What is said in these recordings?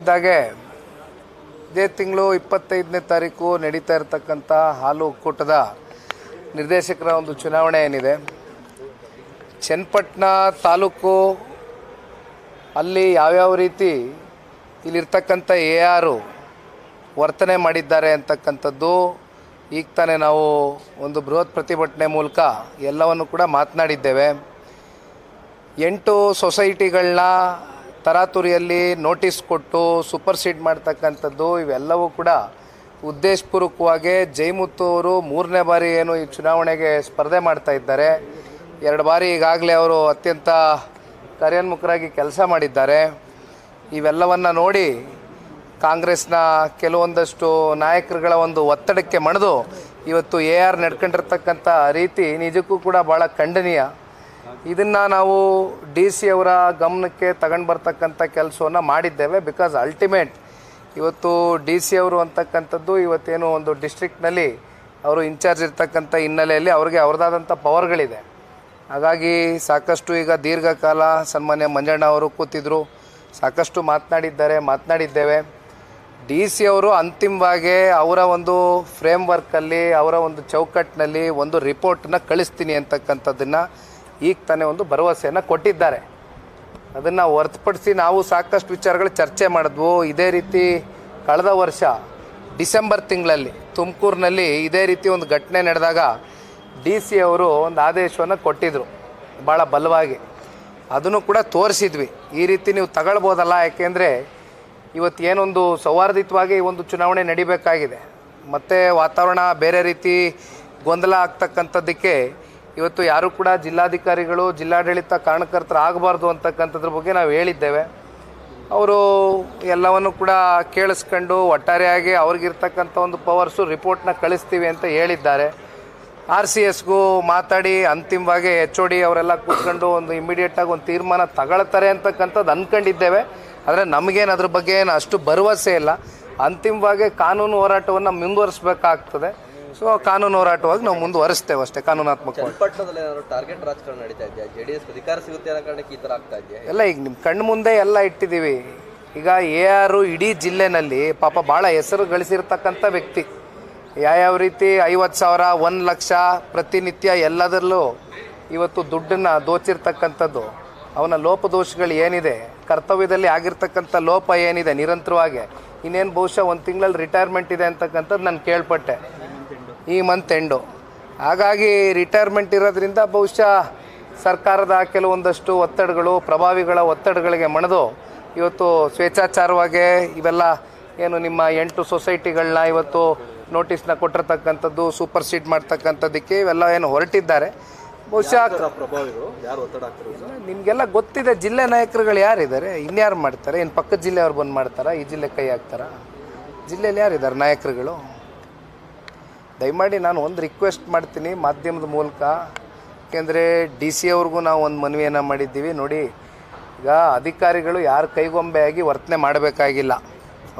ಇದ್ದಾಗೆ ಇದೇ ತಿಂಗಳು ಇಪ್ಪತ್ತೈದನೇ ತಾರೀಕು ನಡೀತಾ ಇರತಕ್ಕಂಥ ಹಾಲು ಒಕ್ಕೂಟದ ನಿರ್ದೇಶಕರ ಒಂದು ಚುನಾವಣೆ ಏನಿದೆ. ಚನ್ನಪಟ್ಟಣ ತಾಲೂಕು ಅಲ್ಲಿ ಯಾವ್ಯಾವ ರೀತಿ ಇಲ್ಲಿರ್ತಕ್ಕಂಥ ಎ ಆರು ವರ್ತನೆ ಮಾಡಿದ್ದಾರೆ ಅಂತಕ್ಕಂಥದ್ದು, ಈಗ ತಾನೇ ನಾವು ಒಂದು ಬೃಹತ್ ಪ್ರತಿಭಟನೆ ಮೂಲಕ ಎಲ್ಲವನ್ನು ಕೂಡ ಮಾತನಾಡಿದ್ದೇವೆ. ಎಂಟು ಸೊಸೈಟಿಗಳನ್ನ ತರಾತುರಿಯಲ್ಲಿ ನೋಟಿಸ್ ಕೊಟ್ಟು ಸೂಪರ್ಸೀಡ್ ಮಾಡ್ತಕ್ಕಂಥದ್ದು ಇವೆಲ್ಲವೂ ಕೂಡ ಉದ್ದೇಶಪೂರ್ವಕವಾಗಿ ಜೈಮುತ್ತು ಅವರು ಮೂರನೇ ಬಾರಿ ಏನು ಈ ಚುನಾವಣೆಗೆ ಸ್ಪರ್ಧೆ ಮಾಡ್ತಾ ಇದ್ದಾರೆ. ಎರಡು ಬಾರಿ ಈಗಾಗಲೇ ಅವರು ಅತ್ಯಂತ ಕಾರ್ಯೋನ್ಮುಖರಾಗಿ ಕೆಲಸ ಮಾಡಿದ್ದಾರೆ. ಇವೆಲ್ಲವನ್ನು ನೋಡಿ ಕಾಂಗ್ರೆಸ್ನ ಕೆಲವೊಂದಷ್ಟು ನಾಯಕರುಗಳ ಒಂದು ಒತ್ತಡಕ್ಕೆ ಮಣಿದು ಇವತ್ತು ಎ ಆರ್ ನಡ್ಕೊಂಡಿರ್ತಕ್ಕಂಥ ರೀತಿ ನಿಜಕ್ಕೂ ಕೂಡ ಭಾಳ ಖಂಡನೀಯ ಇದನ್ನು ನಾವು ಡಿ ಸಿ ಅವರ ಗಮನಕ್ಕೆ ತಗೊಂಡು ಬರ್ತಕ್ಕಂಥ ಕೆಲಸವನ್ನು ಮಾಡಿದ್ದೇವೆ ಬಿಕಾಸ್ ಅಲ್ಟಿಮೇಟ್ ಇವತ್ತು ಡಿ ಸಿ ಅವರು ಅಂತಕ್ಕಂಥದ್ದು ಇವತ್ತೇನು ಒಂದು ಡಿಸ್ಟ್ರಿಕ್ಟ್ನಲ್ಲಿ ಅವರು ಇನ್ಚಾರ್ಜ್ ಇರ್ತಕ್ಕಂಥ ಹಿನ್ನೆಲೆಯಲ್ಲಿ ಅವ್ರಿಗೆ ಅವ್ರದ್ದಾದಂಥ ಪವರ್ಗಳಿದೆ. ಹಾಗಾಗಿ ಸಾಕಷ್ಟು ಈಗ ದೀರ್ಘಕಾಲ ಸನ್ಮಾನ್ಯ ಮಂಜಣ್ಣ ಅವರು ಕೂತಿದ್ರು. ಸಾಕಷ್ಟು ಮಾತನಾಡಿದ್ದಾರೆ, ಮಾತನಾಡಿದ್ದೇವೆ. ಡಿ ಸಿ ಅವರು ಅಂತಿಮವಾಗಿ ಅವರ ಒಂದು ಫ್ರೇಮ್ ವರ್ಕಲ್ಲಿ ಅವರ ಒಂದು ಚೌಕಟ್ಟಿನಲ್ಲಿ ಒಂದು ರಿಪೋರ್ಟನ್ನ ಕಳಿಸ್ತೀನಿ ಅಂತಕ್ಕಂಥದ್ದನ್ನು ಈಗ ತಾನೇ ಒಂದು ಭರವಸೆಯನ್ನು ಕೊಟ್ಟಿದ್ದಾರೆ. ಅದನ್ನು ಹೊರತುಪಡಿಸಿ ನಾವು ಸಾಕಷ್ಟು ವಿಚಾರಗಳು ಚರ್ಚೆ ಮಾಡಿದ್ವು. ಇದೇ ರೀತಿ ಕಳೆದ ವರ್ಷ ಡಿಸೆಂಬರ್ ತಿಂಗಳಲ್ಲಿ ತುಮಕೂರಿನಲ್ಲಿ ಇದೇ ರೀತಿ ಒಂದು ಘಟನೆ ನಡೆದಾಗ ಡಿ ಸಿ ಅವರು ಒಂದು ಆದೇಶವನ್ನು ಕೊಟ್ಟಿದ್ದರು ಭಾಳ ಬಲವಾಗಿ. ಅದನ್ನು ಕೂಡ ತೋರಿಸಿದ್ವಿ. ಈ ರೀತಿ ನೀವು ತಗೊಳ್ಬೋದಲ್ಲ, ಯಾಕೆಂದರೆ ಇವತ್ತು ಏನೊಂದು ಸೌಹಾರ್ದಿತವಾಗಿ ಒಂದು ಚುನಾವಣೆ ನಡಿಬೇಕಾಗಿದೆ. ಮತ್ತು ವಾತಾವರಣ ಬೇರೆ ರೀತಿ ಗೊಂದಲ ಆಗ್ತಕ್ಕಂಥದ್ದಕ್ಕೆ ಇವತ್ತು ಯಾರು ಕೂಡ ಜಿಲ್ಲಾಧಿಕಾರಿಗಳು, ಜಿಲ್ಲಾಡಳಿತ ಕಾರಣಕರ್ತರು ಆಗಬಾರ್ದು ಅಂತಕ್ಕಂಥದ್ರ ಬಗ್ಗೆ ನಾವು ಹೇಳಿದ್ದೇವೆ. ಅವರು ಎಲ್ಲವನ್ನು ಕೂಡ ಕೇಳಿಸ್ಕೊಂಡು ಒಟ್ಟಾರೆಯಾಗಿ ಅವ್ರಿಗಿರ್ತಕ್ಕಂಥ ಒಂದು ಪವರ್ಸು ರಿಪೋರ್ಟ್ನ ಕಳಿಸ್ತೀವಿ ಅಂತ ಹೇಳಿದ್ದಾರೆ. ಆರ್ ಸಿ ಎಸ್ಗೂ ಮಾತಾಡಿ ಅಂತಿಮವಾಗಿ ಎಚ್ ಓ ಡಿ ಅವರೆಲ್ಲ ಕೂತ್ಕೊಂಡು ಒಂದು ಇಮಿಡಿಯೇಟಾಗಿ ಒಂದು ತೀರ್ಮಾನ ತಗೊಳ್ತಾರೆ ಅಂತಕ್ಕಂಥದ್ದು ಅಂದ್ಕೊಂಡಿದ್ದೇವೆ ಆದರೆ ನಮಗೇನು ಅದ್ರ ಬಗ್ಗೆ ಏನು ಅಷ್ಟು ಭರವಸೆ ಇಲ್ಲ. ಅಂತಿಮವಾಗಿ ಕಾನೂನು ಹೋರಾಟವನ್ನು ಮುಂದುವರಿಸಬೇಕಾಗ್ತದೆ. ಸೊ ಕಾನೂನು ಹೋರಾಟವಾಗಿ ನಾವು ಮುಂದುವರಿಸ್ತೇವೆ ಅಷ್ಟೇ ಕಾನೂನಾತ್ಮಕವಾಗಿ. ಏನಾದ್ರು ಟಾರ್ಗೆಟ್ ರಾಜಕಾರಣ ನಡೀತಾ ಇದೆಯಾ? ಜೆಡಿಎಸ್ ಅಧಿಕಾರ ಸಿಗುತ್ತೆ ಅನ್ನೋ ಕಾರಣಕ್ಕೆ ಈ ತರ ಆಗ್ತಾ ಇದೆಯಾ? ಎಲ್ಲ ಈಗ ನಿಮ್ಮ ಕಣ್ಣು ಮುಂದೆ ಎಲ್ಲ ಇಟ್ಟಿದ್ದೀವಿ. ಈಗ ಎ ಆರು ಇಡೀ ಜಿಲ್ಲೆನಲ್ಲಿ ಪಾಪ ಭಾಳ ಹೆಸರು ಗಳಿಸಿರ್ತಕ್ಕಂಥ ವ್ಯಕ್ತಿ. ಯಾವ್ಯಾವ ರೀತಿ ಐವತ್ತು ಸಾವಿರ ಒಂದು ಲಕ್ಷ ಪ್ರತಿನಿತ್ಯ ಎಲ್ಲದರಲ್ಲೂ ಇವತ್ತು ದುಡ್ಡನ್ನು ದೋಚಿರ್ತಕ್ಕಂಥದ್ದು ಅವನ ಲೋಪದೋಷಗಳು ಏನಿದೆ ಕರ್ತವ್ಯದಲ್ಲಿ ಆಗಿರ್ತಕ್ಕಂಥ ಲೋಪ ಏನಿದೆ ನಿರಂತರವಾಗಿ. ಇನ್ನೇನು ಬಹುಶಃ ಒಂದು ತಿಂಗಳಲ್ಲಿ ರಿಟೈರ್ಮೆಂಟ್ ಇದೆ ಅಂತಕ್ಕಂಥದ್ದು ನಾನು ಕೇಳ್ಪಟ್ಟೆ. ಈ ಮಂತ್ ಎಂಡು ಹಾಗಾಗಿ ರಿಟೈರ್ಮೆಂಟ್ ಇರೋದ್ರಿಂದ ಬಹುಶಃ ಸರ್ಕಾರದ ಕೆಲವೊಂದಷ್ಟು ಒತ್ತಡಗಳು ಪ್ರಭಾವಿಗಳ ಒತ್ತಡಗಳಿಗೆ ಮಣಿದು. ಇವತ್ತು ಸ್ವೇಚ್ಛಾಚಾರವಾಗಿ ಇವೆಲ್ಲ ಏನು ನಿಮ್ಮ ಎಂಟು ಸೊಸೈಟಿಗಳನ್ನ ಇವತ್ತು ನೋಟಿಸ್ನ ಕೊಟ್ಟಿರ್ತಕ್ಕಂಥದ್ದು ಸೂಪರ್ ಸೀಡ್ ಮಾಡ್ತಕ್ಕಂಥದ್ದಕ್ಕೆ ಇವೆಲ್ಲ ಏನು ಹೊರಟಿದ್ದಾರೆ. ಬಹುಶಃ ನಿಮಗೆಲ್ಲ ಗೊತ್ತಿದೆ ಜಿಲ್ಲೆ ನಾಯಕರುಗಳು ಯಾರಿದ್ದಾರೆ? ಇನ್ಯಾರು ಮಾಡ್ತಾರೆ? ಏನು ಪಕ್ಕದ ಜಿಲ್ಲೆಯವ್ರು ಬಂದು ಮಾಡ್ತಾರಾ? ಈ ಜಿಲ್ಲೆ ಕೈ ಹಾಕ್ತಾರಾ? ಜಿಲ್ಲೆಯಲ್ಲಿ ಯಾರಿದ್ದಾರೆ ನಾಯಕರುಗಳು? ದಯಮಾಡಿ ನಾನು ಒಂದು ರಿಕ್ವೆಸ್ಟ್ ಮಾಡ್ತೀನಿ ಮಾಧ್ಯಮದ ಮೂಲಕ. ಏಕೆಂದರೆ ಡಿ ಸಿ ಅವ್ರಿಗೂ ನಾವು ಒಂದು ಮನವಿಯನ್ನು ಮಾಡಿದ್ದೀವಿ. ನೋಡಿ, ಈಗ ಅಧಿಕಾರಿಗಳು ಯಾರ ಕೈಗೊಂಬೆಯಾಗಿ ವರ್ತನೆ ಮಾಡಬೇಕಾಗಿಲ್ಲ.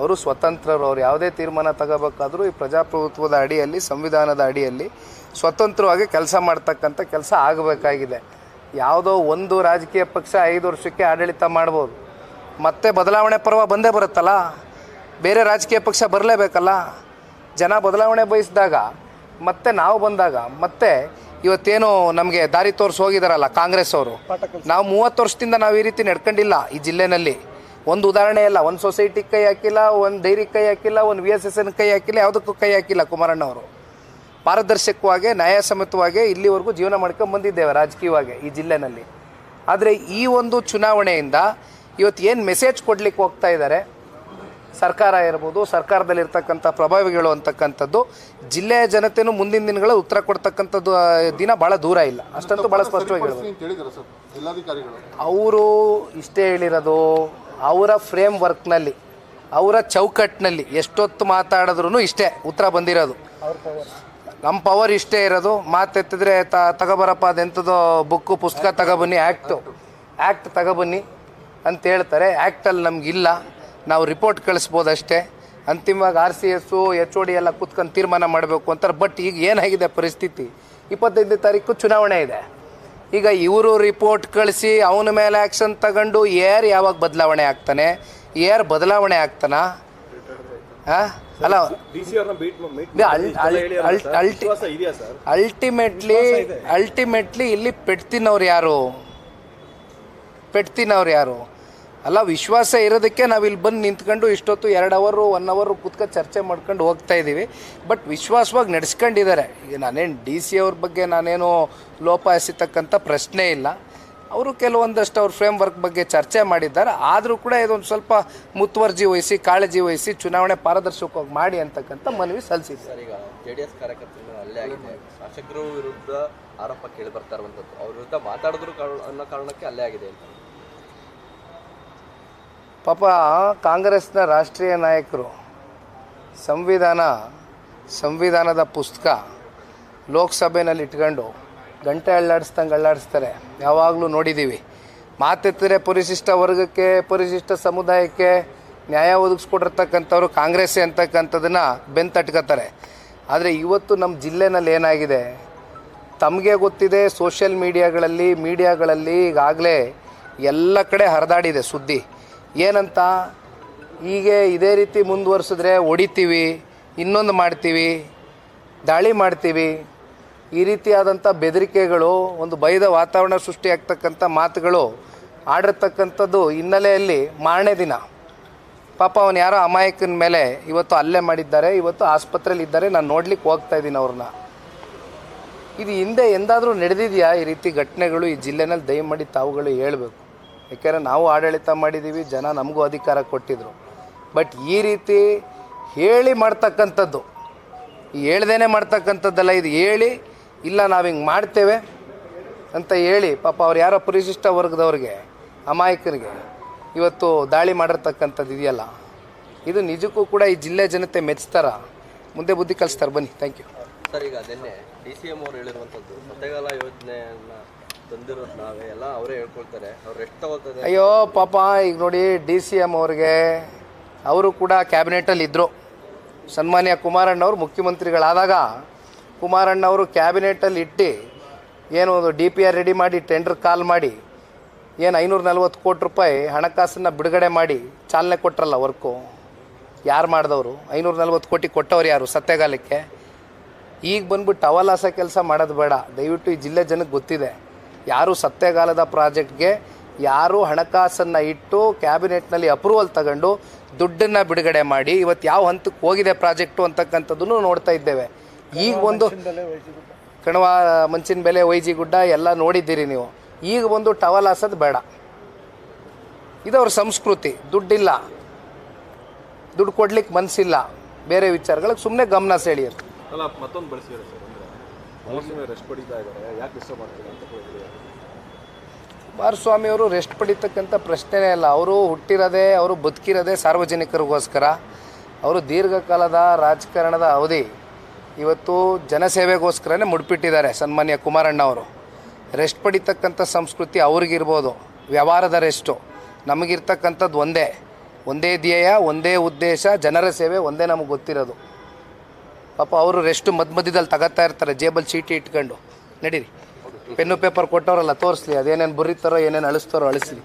ಅವರು ಸ್ವತಂತ್ರರು. ಅವ್ರು ಯಾವುದೇ ತೀರ್ಮಾನ ತಗೋಬೇಕಾದ್ರೂ ಈ ಪ್ರಜಾಪ್ರಭುತ್ವದ ಅಡಿಯಲ್ಲಿ, ಸಂವಿಧಾನದ ಅಡಿಯಲ್ಲಿ ಸ್ವತಂತ್ರವಾಗಿ ಕೆಲಸ ಮಾಡ್ತಕ್ಕಂಥ ಕೆಲಸ ಆಗಬೇಕಾಗಿದೆ. ಯಾವುದೋ ಒಂದು ರಾಜಕೀಯ ಪಕ್ಷ ಐದು ವರ್ಷಕ್ಕೆ ಆಡಳಿತ ಮಾಡ್ಬೋದು. ಮತ್ತೆ ಬದಲಾವಣೆ ಪರ್ವ ಬಂದೇ ಬರುತ್ತಲ್ಲ. ಬೇರೆ ರಾಜಕೀಯ ಪಕ್ಷ ಬರಲೇಬೇಕಲ್ಲ. ಜನ ಬದಲಾವಣೆ ಬಯಸಿದಾಗ ಮತ್ತೆ ನಾವು ಬಂದಾಗ ಮತ್ತೆ ಇವತ್ತೇನು ನಮಗೆ ದಾರಿ ತೋರಿಸಿ ಹೋಗಿದಾರಲ್ಲ ಕಾಂಗ್ರೆಸ್ ಅವರು. ನಾವು ಮೂವತ್ತು ವರ್ಷದಿಂದ ನಾವು ಈ ರೀತಿ ನಡ್ಕೊಂಡಿಲ್ಲ ಈ ಜಿಲ್ಲೆನಲ್ಲಿ. ಒಂದು ಉದಾಹರಣೆ ಇಲ್ಲ ಒಂದು ಸೊಸೈಟಿಗೆ ಕೈ ಹಾಕಿಲ್ಲ ಒಂದು ಡೈರಿಗೆ ಕೈ ಹಾಕಿಲ್ಲ ಒಂದು ವಿ ಎಸ್ ಎಸ್ ಎನ್ ಕೈ ಹಾಕಿಲ್ಲ ಯಾವುದಕ್ಕೂ ಕೈ ಹಾಕಿಲ್ಲ ಕುಮಾರಣ್ಣವರು ಪಾರದರ್ಶಕವಾಗಿ ನ್ಯಾಯಸಮ್ಮತವಾಗಿ ಇಲ್ಲಿವರೆಗೂ ಜೀವನ ಮಾಡ್ಕೊಂಡು ಬಂದಿದ್ದೇವೆ ರಾಜಕೀಯವಾಗಿ ಈ ಜಿಲ್ಲೆನಲ್ಲಿ. ಆದರೆ ಈ ಒಂದು ಚುನಾವಣೆಯಿಂದ ಇವತ್ತು ಏನು ಮೆಸೇಜ್ ಕೊಡ್ಲಿಕ್ಕೆ ಹೋಗ್ತಾ ಇದ್ದಾರೆ? ಸರ್ಕಾರ ಇರ್ಬೋದು ಸರ್ಕಾರದಲ್ಲಿರ್ತಕ್ಕಂಥ ಪ್ರಭಾವಿಗಳು ಅಂತಕ್ಕಂಥದ್ದು ಜಿಲ್ಲೆಯ ಜನತೆನೂ ಮುಂದಿನ ದಿನಗಳ ಉತ್ತರ ಕೊಡ್ತಕ್ಕಂಥದ್ದು ದಿನ ಭಾಳ ದೂರ ಇಲ್ಲ. ಅಷ್ಟಂತೂ ಭಾಳ ಸ್ಪಷ್ಟವಾಗಿ ಹೇಳಿದ್ರು ಸರ್ ಜಿಲ್ಲಾಧಿಕಾರಿಗಳು? ಅವರು ಇಷ್ಟೇ ಹೇಳಿರೋದು ಅವರ ಫ್ರೇಮ್ ವರ್ಕ್ನಲ್ಲಿ ಅವರ ಚೌಕಟ್ಟಿನಲ್ಲಿ ಎಷ್ಟೊತ್ತು ಮಾತಾಡಿದ್ರು ಇಷ್ಟೇ ಉತ್ತರ ಬಂದಿರೋದು. ನಮ್ಮ ಪವರ್ ಇಷ್ಟೇ ಇರೋದು ಮಾತೆತ್ತಿದ್ರೆ ತ ತಗೋಬರಪ್ಪ ಅದೆಂಥದ್ದು ಬುಕ್ಕು ಪುಸ್ತಕ ತಗೊಬನ್ನಿ ಆ್ಯಕ್ಟು ಆ್ಯಕ್ಟ್ ತಗೋಬನ್ನಿ ಅಂತ ಹೇಳ್ತಾರೆ. ಆ್ಯಕ್ಟಲ್ಲಿ ನಮಗಿಲ್ಲ. ನಾವು ರಿಪೋರ್ಟ್ ಕಳಿಸ್ಬೋದಷ್ಟೇ. ಅಂತಿಮವಾಗಿ R C S H O D ಎಲ್ಲ ಕೂತ್ಕೊಂಡು ತೀರ್ಮಾನ ಮಾಡಬೇಕು ಅಂತಾರೆ. ಬಟ್ ಈಗ ಏನಾಗಿದೆ ಪರಿಸ್ಥಿತಿ? ಇಪ್ಪತ್ತೈದನೇ ತಾರೀಕು ಚುನಾವಣೆ ಇದೆ. ಈಗ ಇವರು ರಿಪೋರ್ಟ್ ಕಳಿಸಿ ಅವನ ಮೇಲೆ ಆ್ಯಕ್ಷನ್ ತಗೊಂಡು ಯಾರು ಯಾವಾಗ ಬದಲಾವಣೆ ಆಗ್ತಾನೆ? ಆರ್ ಬದಲಾವಣೆ ಆಗ್ತಾನ? ಹಾಂ ಅಲ್ಲ ಅಲ್ಟಿಮೇಟ್ಲಿ ಅಲ್ಟಿಮೇಟ್ಲಿ ಇಲ್ಲಿ ಪೆಟ್ತಿನವ್ರು ಯಾರು? ಪೆಟ್ತಿನವ್ರು ಯಾರು? ಅಲ್ಲ, ವಿಶ್ವಾಸ ಇರೋದಕ್ಕೆ ನಾವು ಇಲ್ಲಿ ಬಂದು ನಿಂತ್ಕೊಂಡು ಇಷ್ಟೊತ್ತು ಎರಡು ಅವರು ಒನ್ ಅವರು ಕೂತ್ಕೊಂಡು ಚರ್ಚೆ ಮಾಡ್ಕೊಂಡು ಹೋಗ್ತಾ ಇದ್ದೀವಿ. ಬಟ್ ವಿಶ್ವಾಸವಾಗಿ ನಡೆಸ್ಕೊಂಡಿದ್ದಾರೆ. ಈಗ ನಾನೇನು ಡಿ ಸಿ ಅವ್ರ ಬಗ್ಗೆ ನಾನೇನು ಲೋಪ ಎಸಿತಕ್ಕಂಥ ಪ್ರಶ್ನೆ ಇಲ್ಲ. ಅವರು ಕೆಲವೊಂದಷ್ಟು ಅವ್ರ ಫ್ರೇಮ್ ವರ್ಕ್ ಬಗ್ಗೆ ಚರ್ಚೆ ಮಾಡಿದ್ದಾರೆ. ಆದರೂ ಕೂಡ ಇದೊಂದು ಸ್ವಲ್ಪ ಮುತುವರ್ಜಿ ವಹಿಸಿ, ಕಾಳಜಿ ವಹಿಸಿ ಚುನಾವಣೆ ಪಾರದರ್ಶಕವಾಗಿ ಮಾಡಿ ಅಂತಕ್ಕಂಥ ಮನವಿ ಸರ್, ಈಗ ಜೆ ಡಿ ಎಸ್ ಕಾರ್ಯಕರ್ತರು ಅಲ್ಲೇ ಆಗಿದೆ ಶಾಸಕರು ವಿರುದ್ಧ ಆರೋಪ ಕೇಳಿ ಬರ್ತಾ ಇರುವಂಥದ್ದು. ಅವ್ರ ವಿರುದ್ಧ ಮಾತಾಡಿದ್ರು ಅನ್ನೋ ಕಾರಣಕ್ಕೆ ಅಲ್ಲೇ ಆಗಿದೆ ಅಂತ. ಪಾಪ ಕಾಂಗ್ರೆಸ್ನ ರಾಷ್ಟ್ರೀಯ ನಾಯಕರು, ಸಂವಿಧಾನ, ಸಂವಿಧಾನದ ಪುಸ್ತಕ ಲೋಕಸಭೆಯಲ್ಲಿ ಇಟ್ಕೊಂಡು ಗಂಟೆ ಅಳ್ಳಾಡಿಸ್ದಂಗೆ ಅಳ್ಳಾಡಿಸ್ತಾರೆ. ಯಾವಾಗಲೂ ನೋಡಿದ್ದೀವಿ. ಮಾತೆತ್ತಿದ್ರೆ ಪರಿಶಿಷ್ಟ ವರ್ಗಕ್ಕೆ, ಪರಿಶಿಷ್ಟ ಸಮುದಾಯಕ್ಕೆ ನ್ಯಾಯ ಒದಗಿಸ್ಕೊಡಿರ್ತಕ್ಕಂಥವ್ರು ಕಾಂಗ್ರೆಸ್ಸೇ ಅಂತಕ್ಕಂಥದ್ದನ್ನು ಬೆಂತಟ್ಕೋತಾರೆ ಆದರೆ ಇವತ್ತು ನಮ್ಮ ಜಿಲ್ಲೆನಲ್ಲಿ ಏನಾಗಿದೆ? ತಮಗೆ ಗೊತ್ತಿದೆ, ಸೋಷಿಯಲ್ ಮೀಡಿಯಾಗಳಲ್ಲಿ ಮೀಡಿಯಾಗಳಲ್ಲಿ ಈಗಾಗಲೇ ಎಲ್ಲ ಕಡೆ ಹರಿದಾಡಿದೆ ಸುದ್ದಿ. ಏನಂತ? ಹೀಗೆ ಇದೇ ರೀತಿ ಮುಂದುವರ್ಸಿದ್ರೆ ಹೊಡಿತೀವಿ, ಇನ್ನೊಂದು ಮಾಡ್ತೀವಿ, ದಾಳಿ ಮಾಡ್ತೀವಿ. ಈ ರೀತಿಯಾದಂಥ ಬೆದರಿಕೆಗಳು, ಒಂದು ಭಯದ ವಾತಾವರಣ ಸೃಷ್ಟಿಯಾಗ್ತಕ್ಕಂಥ ಮಾತುಗಳು ಆಡಿರ್ತಕ್ಕಂಥದ್ದು ಹಿನ್ನೆಲೆಯಲ್ಲಿ ಮಾರನೇ ದಿನ. ಪಾಪ ಅವನು ಯಾರೋ ಅಮಾಯಕನ ಮೇಲೆ ಇವತ್ತು ಹಲ್ಲೆ ಮಾಡಿದ್ದಾರೆ, ಇವತ್ತು ಆಸ್ಪತ್ರೆಯಲ್ಲಿ ಇದ್ದಾರೆ, ನಾನು ನೋಡ್ಲಿಕ್ಕೆ ಹೋಗ್ತಾ ಇದ್ದೀನಿ ಅವ್ರನ್ನ ಇದು ಹಿಂದೆ ಎಂದಾದರೂ ನಡೆದಿದೆಯಾ ಈ ರೀತಿ ಘಟನೆಗಳು ಈ ಜಿಲ್ಲೆನಲ್ಲಿ ದಯಮಾಡಿ ತಾವುಗಳು ಹೇಳಬೇಕು? ಯಾಕೆಂದರೆ ನಾವು ಆಡಳಿತ ಮಾಡಿದ್ದೀವಿ ಜನ ನಮಗೂ ಅಧಿಕಾರ ಕೊಟ್ಟಿದ್ರು. ಬಟ್ ಈ ರೀತಿ ಹೇಳಿ ಮಾಡ್ತಕ್ಕಂಥದ್ದು, ಹೇಳ್ದೇನೆ ಮಾಡ್ತಕ್ಕಂಥದ್ದಲ್ಲ ಇದು ಹೇಳಿ, ಇಲ್ಲ ನಾವು ಹಿಂಗೆ ಮಾಡ್ತೇವೆ ಅಂತ ಹೇಳಿ, ಪಾಪ ಅವ್ರು ಯಾರೋ ಪರಿಶಿಷ್ಟ ವರ್ಗದವ್ರಿಗೆ, ಅಮಾಯಕರಿಗೆ ಇವತ್ತು ದಾಳಿ ಮಾಡಿರ್ತಕ್ಕಂಥದ್ದು ಇದೆಯಲ್ಲ, ಇದು ನಿಜಕ್ಕೂ ಕೂಡ ಈ ಜಿಲ್ಲೆ ಜನತೆ ಮೆಚ್ತಾರ. ಮುಂದೆ ಬುದ್ಧಿ ಕಲಿಸ್ತಾರೆ, ಬನ್ನಿ ಥ್ಯಾಂಕ್ ಯು ಸರ್, ಈಗ ನಿನ್ನೆ ಡಿ ಸಿ ಎಂ ಅವ್ರು ಹೇಳಿರುವಂಥದ್ದು ಮತಗಾಲ ಯೋಜನೆಯನ್ನ ತಂದಿರೋದು ನಾವೇ, ಎಲ್ಲ ಅವರೇ ಹೇಳ್ಕೊಳ್ತಾರೆ. ಅವ್ರು ಎಷ್ಟು ತಗೋತಾರೆ ಅಯ್ಯೋ, ಪಾಪ, ಈಗ ನೋಡಿ ಡಿ ಸಿ ಎಂ ಅವ್ರಿಗೆ ಅವರು ಕೂಡ ಕ್ಯಾಬಿನೆಟಲ್ಲಿ ಇದ್ದರು ಸನ್ಮಾನ್ಯ ಕುಮಾರಣ್ಣವ್ರು ಮುಖ್ಯಮಂತ್ರಿಗಳಾದಾಗ ಕುಮಾರಣ್ಣವರು ಕ್ಯಾಬಿನೆಟಲ್ಲಿ ಇಟ್ಟು ಏನು ಡಿ ಪಿ ಆರ್ ರೆಡಿ ಮಾಡಿ, ಟೆಂಡರ್ ಕಾಲ್ ಮಾಡಿ, ಏನು ಐನೂರ ನಲ್ವತ್ತು ಕೋಟಿ ರೂಪಾಯಿ ಹಣಕಾಸನ್ನು ಬಿಡುಗಡೆ ಮಾಡಿ ಚಾಲನೆ ಕೊಟ್ರಲ್ಲ ವರ್ಕು. ಯಾರು ಮಾಡಿದವರು? ಐನೂರ ನಲ್ವತ್ತು ಕೋಟಿ ಕೊಟ್ಟವ್ರು ಯಾರು ಸತ್ಯಗಾಲಕ್ಕೆ? ಈಗ ಬಂದ್ಬಿಟ್ಟು ಅವಲಾಸ ಕೆಲಸ ಮಾಡೋದು ಬೇಡ. ದಯವಿಟ್ಟು ಈ ಜಿಲ್ಲೆ ಜನಕ್ಕೆ ಗೊತ್ತಿದೆ. ಯಾರು ಸತ್ಯಗಾಲದ ಪ್ರಾಜೆಕ್ಟ್ಗೆ ಯಾರು ಹಣಕಾಸನ್ನು ಇಟ್ಟು ಕ್ಯಾಬಿನೆಟ್ನಲ್ಲಿ ಅಪ್ರೂವಲ್ ತಗೊಂಡು ದುಡ್ಡನ್ನು ಬಿಡುಗಡೆ ಮಾಡಿ ಇವತ್ತು ಯಾವ ಹಂತಕ್ಕೆ ಹೋಗಿದೆ ಪ್ರಾಜೆಕ್ಟು ಅಂತಕ್ಕಂಥದ್ದನ್ನು ನೋಡ್ತಾ ಇದ್ದೇವೆ. ಈಗ ಒಂದು ಕಣವ ಮಂಚಿನ ಬೆಲೆ ವೈಜಿ ಗುಡ್ಡ ಎಲ್ಲ ನೋಡಿದ್ದೀರಿ ನೀವು. ಈಗ ಒಂದು ಟವಲ್ ಹಾಸೋದು ಬೇಡ. ಇದು ಅವ್ರ ಸಂಸ್ಕೃತಿ. ದುಡ್ಡಿಲ್ಲ. ದುಡ್ಡು ಕೊಡ್ಲಿಕ್ಕೆ ಮನಸ್ಸಿಲ್ಲ ಬೇರೆ ವಿಚಾರಗಳಿಗೆ ಸುಮ್ಮನೆ ಗಮನ ಸೆಳೆಯಿರಿ. ಅಲ್ಲ ಮತ್ತೊಂದು ಅವರು ರೆಸ್ಟ್ ಪಡಿತಕ್ಕಂಥ ಪ್ರಶ್ನೆನೇ ಇಲ್ಲ. ಅವರು ಹುಟ್ಟಿರೋದೇ, ಅವರು ಬದುಕಿರೋದೇ ಸಾರ್ವಜನಿಕರಿಗೋಸ್ಕರ, ಅವರು ದೀರ್ಘಕಾಲದ ರಾಜಕಾರಣದ ಅವಧಿ ಇವತ್ತು ಜನಸೇವೆಗೋಸ್ಕರನೇ ಮುಡ್ಪಿಟ್ಟಿದ್ದಾರೆ ಸನ್ಮಾನ್ಯ ಕುಮಾರಣ್ಣ ಅವರು ರೆಸ್ಟ್ ಪಡಿತಕ್ಕಂಥ ಸಂಸ್ಕೃತಿ ಅವ್ರಿಗಿರ್ಬೋದು. ವ್ಯವಹಾರದ ರೆಸ್ಟು. ನಮಗಿರ್ತಕ್ಕಂಥದ್ದು ಒಂದೇ. ಒಂದೇ ಧ್ಯೇಯ, ಒಂದೇ ಉದ್ದೇಶ, ಜನರ ಸೇವೆ ಒಂದೇ ನಮಗೆ ಗೊತ್ತಿರೋದು. ಪಾಪ ಅವರು ರೆಸ್ಟು ಮಧ್ಯ ಮಧ್ಯದಲ್ಲಿ ತಗೋತಾ ಇರ್ತಾರೆ ಜೇಬಲ್ ಚೀಟಿ ಇಟ್ಕೊಂಡು. ನಡೀರಿ. ಪೆನ್ನು ಪೇಪರ್ ಕೊಟ್ಟವರಲ್ಲ ತೋರಿಸ್ಲಿ ಅದೇನೇನು ಬರೀತಾರೋ ಏನೇನು ಅಳಿಸ್ತಾರೋ ಅಳಿಸ್ಲಿ.